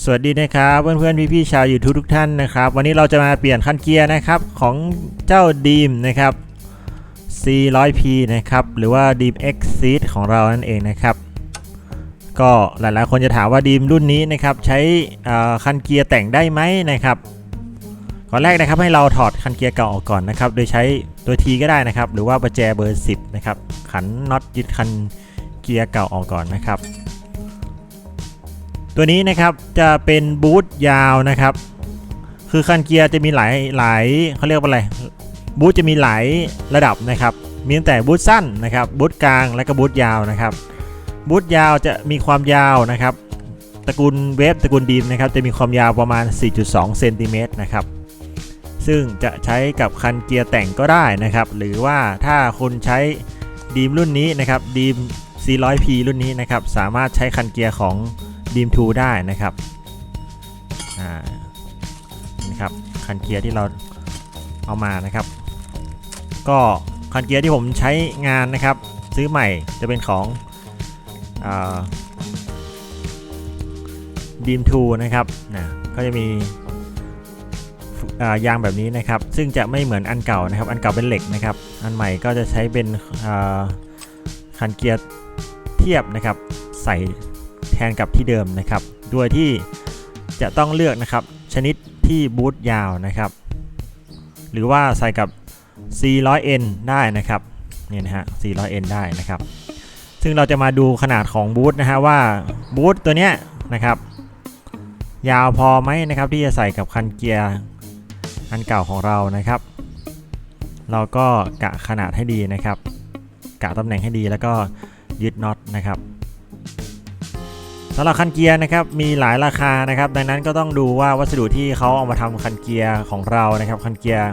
สวัสดีนะครับเพื่อนๆพี่ๆชาวยูทูบทุกท่านนะครับ วันนี้เราจะมาเปลี่ยนคันเกียร์นะครับของเจ้าดีมนะครับ C100P นะครับหรือว่าดีม X Seed ของเรานั่นเองนะครับ ก็หลายๆคนจะถามว่าดีมรุ่นนี้นะครับใช้คันเกียร์แต่งได้ไหมนะครับก่อนแรกนะครับให้เราถอดคันเกียร์เก่าออกก่อนนะครับ โดยใช้ตัวทีก็ได้นะครับ หรือว่าประแจเบอร์ 10 นะครับขันน็อตยึดคันเกียร์เก่าออกก่อนนะครับ ตัวนี้นะครับจะเป็นบูทยาวนะครับ คือคันเกียร์จะมีหลายหลายเขาเรียกว่าอะไรบูทจะมีหลายระดับนะครับ มีตั้งแต่บูทสั้นนะครับบูทกลางและก็บูทยาวนะครับบูทยาวจะมีความยาวนะครับตระกูลเวฟตระกูลดีมนะครับจะมีความยาวประมาณ 4.2เซนติเมตรนะครับซึ่งจะใช้กับคันเกียร์แต่งก็ได้นะครับ หรือว่าถ้าคุณใช้ดีมรุ่นนี้นะครับดีม 400P รุ่นนี้นะครับสามารถใช้คันเกียร์ของ ดีม2ได้นะครับอ่านะครับคันเกียร์ที่เราเอามานะครับ ก็คันเกียร์ที่ผมใช้งานนะครับ ซื้อใหม่จะเป็นของดีม2นะครับนะก็จะมีายางแบบนี้นะครับ ซึ่งจะไม่เหมือนอันเก่านะครับ อันเก่าเป็นเหล็กนะครับ อันใหม่ก็จะใช้เป็นคันเกียร์เทียบนะครับ ใส่ นกับที่เดิมนะครับ โดยที่จะต้องเลือกนะครับชนิดที่บูทยาวนะครับ หรือว่าใส่กับ 400N ได้นะครับนี่นะฮะ 400N ได้นะครับ ซึ่งเราจะมาดูขนาดของบูทนะฮะว่าบูทตัวเนี้ยนะครับ ยาวพอไหมนะครับที่จะใส่กับคันเกียร์อันเก่าของเรานะครับ เราก็กะขนาดให้ดีนะครับ กะตำแหน่งให้ดีแล้วก็ยึดน็อตนะครับ สำหรับคันเกียร์นะครับมีหลายราคานะครับ ดังนั้นก็ต้องดูว่าวัสดุที่เขาเอามาทำคันเกียร์ของเรานะครับ คันเกียร์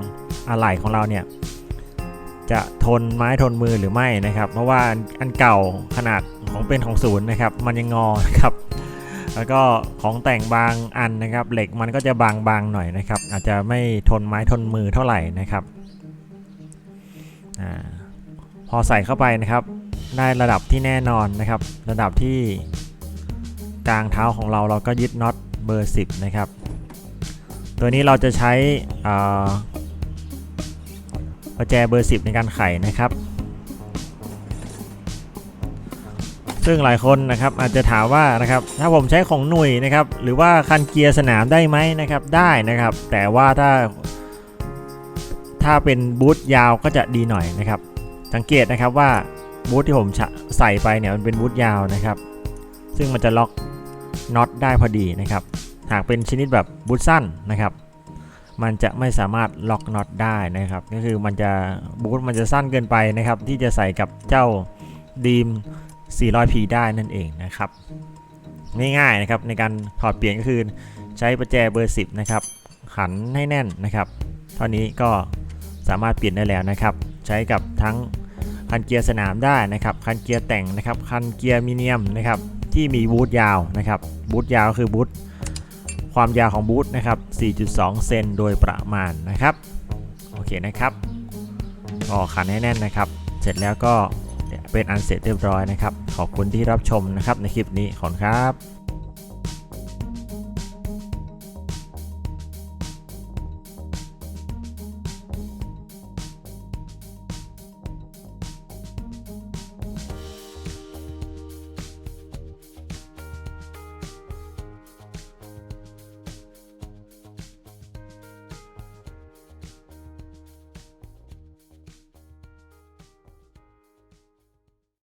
อะไหล่ของเราเนี่ยจะทนไม้ทนมือหรือไม่นะครับ เพราะว่าอันเก่าขนาดของเป็นของศูนย์นะครับ มันยังงอนะครับ แล้วก็ของแต่งบางอันนะครับ เหล็กมันก็จะบางๆหน่อยนะครับ อาจจะไม่ทนไม้ทนมือเท่าไหร่นะครับอพอใส่เข้าไปนะครับ ได้ระดับที่แน่นอนนะครับ ระดับที่ กลางเท้าของเราเราก็ยึดน็อตเบอร์ 10 นะครับ ตัวนี้เราจะใช้ประแจเบอร์ 10 ในการไขนะครับ ซึ่งหลายคนนะครับอาจจะถามว่านะครับถ้าผมใช้ของหนุ่ยนะครับหรือว่าคันเกียร์สนามได้ไหมนะครับได้นะครับ แต่ว่าถ้าถ้าเป็นบูทยาวก็จะดีหน่อยนะครับ สังเกตนะครับว่าบูทที่ผมใส่ไปเนี่ยมันเป็นบูทยาวนะครับ ซึ่งมันจะล็อก น็อตได้พอดีนะครับ หากเป็นชนิดแบบบูทสั้นนะครับ มันจะไม่สามารถล็อกน็อตได้นะครับ ก็คือมันจะบูทมันจะสั้นเกินไปนะครับ ที่จะใส่กับเจ้าดีม 400P ได้นั่นเองนะครับง่ายๆนะครับในการถอดเปลี่ยนก็คือใช้ประแจเบอร์ 10 นะครับขันให้แน่นนะครับ เท่านี้ก็สามารถเปลี่ยนได้แล้วนะครับ ใช้กับทั้งคันเกียร์สนามได้นะครับ คันเกียร์แต่งนะครับ คันเกียร์มิเนียมนะครับ ที่มีบูทยาวนะครับบูทยาวก็คือบูทความยาวของบูทนะครับ 4.2 เซนโดยประมาณนะครับ โอเคนะครับก็ขันให้แน่นนะครับ เสร็จแล้วก็เป็นอันเสร็จเรียบร้อยนะครับ ขอบคุณที่รับชมนะครับในคลิปนี้ขอบคุณครับ